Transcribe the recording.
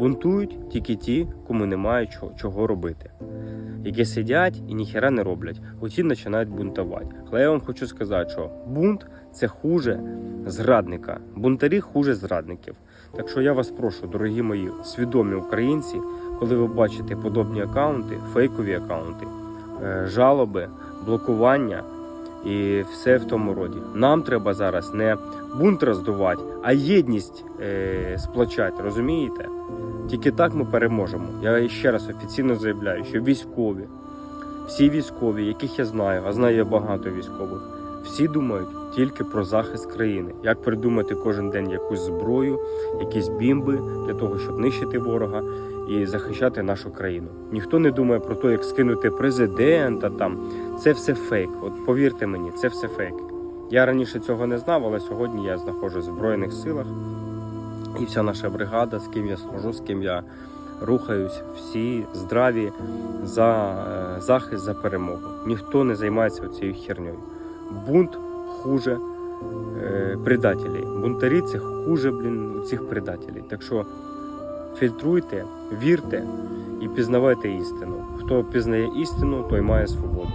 Бунтують тільки ті, кому немає чого, чого робити. Які сидять і ніхера не роблять, оці починають бунтувати. Але я вам хочу сказати, що бунт це хуже зрадника. Бунтарі хуже зрадників. Так що я вас прошу, дорогі мої свідомі українці, коли ви бачите подобні акаунти, фейкові акаунти, е, жалоби, блокування і все в тому роді. Нам треба зараз не бунт роздувати, а єдність е, сплачати, розумієте? Тільки так ми переможемо. Я ще раз офіційно заявляю, що військові, всі військові, яких я знаю, а знаю я багато військових, всі думають тільки про захист країни, як придумати кожен день якусь зброю, якісь бімби для того, щоб нищити ворога і захищати нашу країну. Ніхто не думає про те, як скинути президента там. Це все фейк. От повірте мені, це все фейк. Я раніше цього не знав, але сьогодні я знаходжусь в Збройних силах. І вся наша бригада, з ким я служу, з ким я рухаюсь, всі здраві за е, захист, за перемогу. Ніхто не займається цією херньою. Бунт хуже е, предателей. Бунтарі це хуже, блін, цих предателей. Так що фільтруйте, вірте і пізнавайте істину. Хто пізнає істину, той має свободу.